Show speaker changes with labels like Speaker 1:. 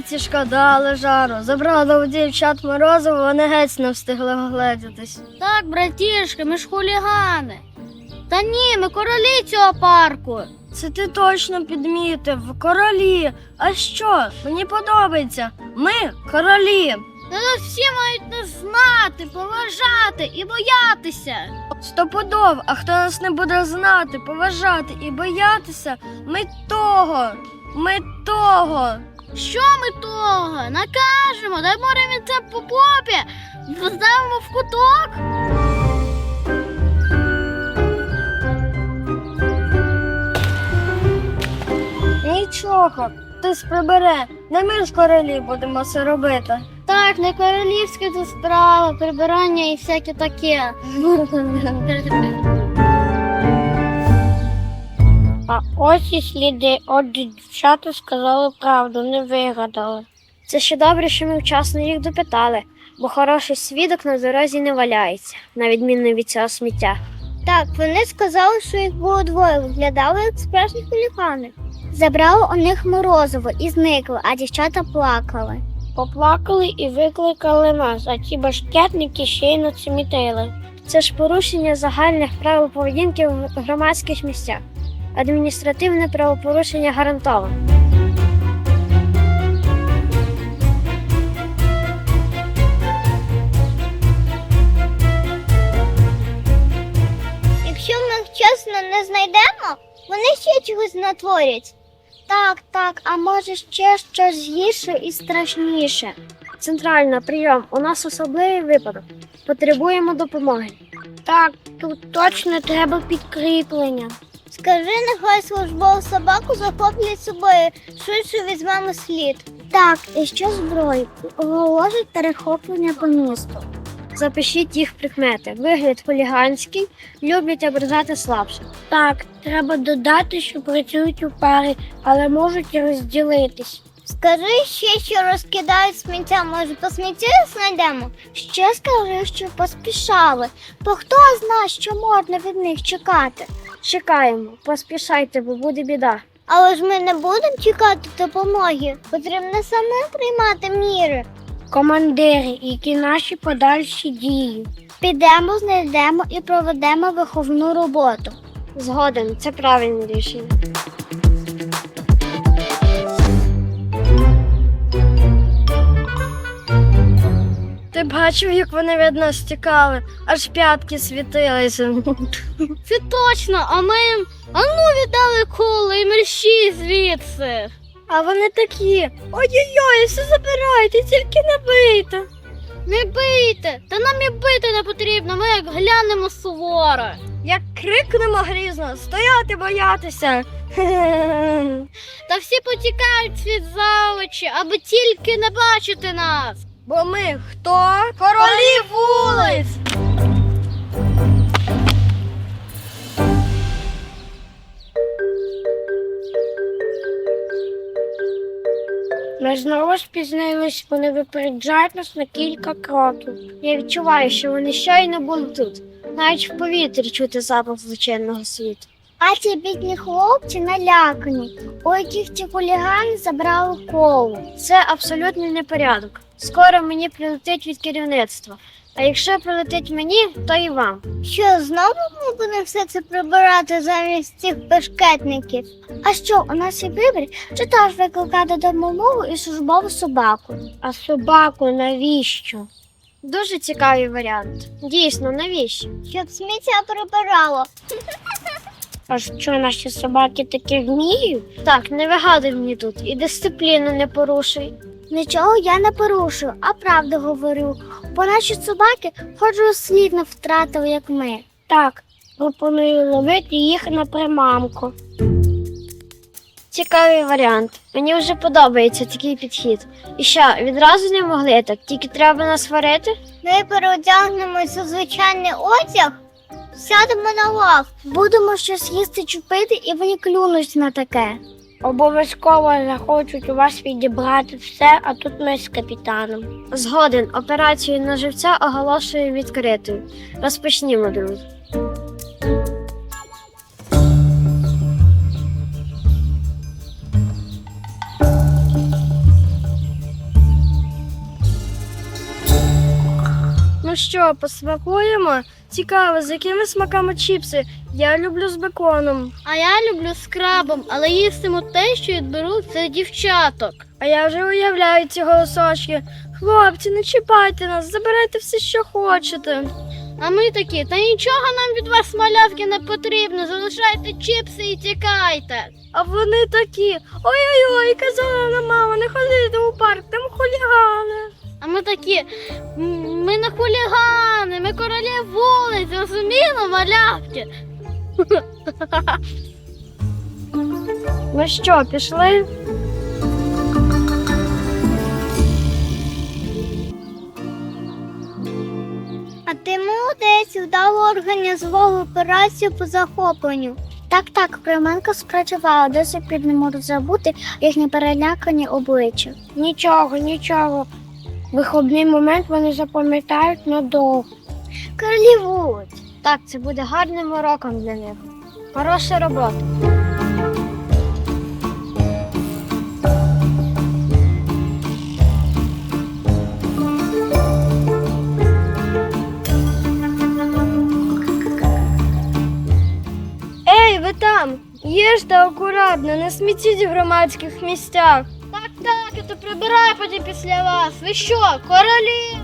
Speaker 1: Криці шкода, але жару. Забрала у дівчат морозиво, вони геть не встигли огледітись.
Speaker 2: Так, братішки, ми ж хулігани. Та ні, ми королі цього парку.
Speaker 1: Це ти точно підмітив. Королі. А що? Мені подобається. Ми королі.
Speaker 2: Та нас всі мають нас знати, поважати і боятися.
Speaker 1: Стопудов, а хто нас не буде знати, поважати і боятися, ми того. Ми того.
Speaker 2: Що ми того? Накажемо, дай морем це по попі, поставимо в куток.
Speaker 1: Нічого, хтось прибере. Не ми ж королі будемо це робити.
Speaker 2: Так, не королівська це справа, прибирання і всяке таке.
Speaker 3: А ось і сліди. Отже, дівчата сказали правду, не вигадали.
Speaker 1: Це ще добре, що ми вчасно їх допитали, бо хороший свідок на дорозі не валяється, на відміну від цього сміття.
Speaker 2: Так, вони сказали, що їх було двоє, виглядали як справжні хулігани. Забрали у них морозиво і зникли, а дівчата плакали.
Speaker 3: Поплакали і викликали нас, а ті башкетники ще й націмітили.
Speaker 1: Це ж порушення загальних правил поведінки в громадських місцях. Адміністративне правопорушення гарантовано.
Speaker 2: Якщо ми їх чесно не знайдемо, вони ще чогось натворять. Так, так, а може ще щось гірше і страшніше.
Speaker 1: Центральна прийом. У нас особливий випадок. Потребуємо допомоги.
Speaker 3: Так, тут точно треба підкріплення.
Speaker 2: Скажи, нехай службову собаку захоплять собою, швидше візьмемо слід. Так, і що зброї? Оголошить перехоплення по місту.
Speaker 1: Запишіть їх прикмети. Вигляд хуліганський, люблять ображати слабших.
Speaker 3: Так, треба додати, що працюють у парі, але можуть і розділитись.
Speaker 2: Скажи ще, що розкидають сміття, може по сміттю знайдемо? Ще скажи, що поспішали, бо хто знає, що можна від них чекати.
Speaker 1: Чекаємо, поспішайте, бо буде біда.
Speaker 2: Але ж ми не будемо чекати допомоги. Потрібно самим приймати міри.
Speaker 3: Командири, які наші подальші дії.
Speaker 2: Підемо, знайдемо і проведемо виховну роботу.
Speaker 1: Згоден, це правильне рішення. Ти бачив, як вони від нас тікали, аж п'ятки світилися.
Speaker 2: Це точно, а ми їм ану віддали коли і мерщі звідси.
Speaker 1: А вони такі. Ой-ой-ой, все забирайте, тільки не бийте.
Speaker 2: Не бийте, та нам і бити не потрібно, ми як глянемо суворо.
Speaker 1: Як крикнемо грізно, стояти боятися.
Speaker 2: Та всі потікають від заличі, аби тільки не бачити нас.
Speaker 1: Бо ми хто? Королі вулиць!
Speaker 3: Ми знову спізнились, вони випереджають нас на кілька кроків.
Speaker 1: Я відчуваю, що вони щойно були тут. Навіть в повітрі чути запах злочинного світу.
Speaker 2: А ці бідні хлопці налякані, у яких ці хулігани забрали колу.
Speaker 1: Це абсолютний непорядок. Скоро мені прилетить від керівництва. А якщо прилетить мені, то і вам.
Speaker 2: Що знову ми будемо все це прибирати замість цих бешкетників? А що, у нас є вибір? Чи теж викликати допомогу і службову собаку?
Speaker 3: А собаку навіщо?
Speaker 1: Дуже цікавий варіант. Дійсно, навіщо?
Speaker 2: Щоб сміття прибирало.
Speaker 3: А що наші собаки такі вміють?
Speaker 1: Так, не вигадуй мені тут і дисципліну не порушуй.
Speaker 2: Нічого я не порушую, а правду говорю. Бо наші собаки хоч слід не втратили, як ми.
Speaker 3: Так, пропоную ловити їх на примамку.
Speaker 1: Цікавий варіант. Мені вже подобається такий підхід. І що, відразу не могли так, тільки треба нас сварити?
Speaker 2: Ми переодягнемося у звичайний одяг, сядемо на лав, будемо щось їсти чупити і вони клюнуть на таке.
Speaker 3: Обов'язково захочуть у вас відібрати все, а тут ми з капітаном.
Speaker 1: Згоден, операцію на живця оголошую відкритою. Розпочнімо, друзі. Ну що, посмакуємо? Цікаво, з якими смаками чіпси? Я люблю з беконом.
Speaker 2: А я люблю з крабом, але їстиму те, що відберуть це дівчаток.
Speaker 1: А я вже уявляю ці голосочки. Хлопці, не чіпайте нас, забирайте все, що хочете.
Speaker 2: А ми такі, та нічого нам від вас малявки не потрібно. Залишайте чіпси і тікайте.
Speaker 1: А вони такі. Ой-ой-ой, казала на мама, не ходити у парк, там хулігани.
Speaker 2: Ми такі, ми не хулігани, ми королі вулиць, зрозуміло, малявки.
Speaker 1: Ну що, пішли?
Speaker 2: А ти молодець, вдало організував операцію по захопленню. Так, так, Кременко спрацювала, до сих пір не можу забути їхні перелякані обличчя.
Speaker 3: Нічого, нічого. Виховний момент вони запам'ятають надовго.
Speaker 2: Королі вулиць. Так, це буде гарним уроком для них. Хороша робота.
Speaker 1: Ей, ви там! Їжте акуратно, не смітіть в громадських місцях.
Speaker 2: Я то прибирай потім після вас. Ви що, королі?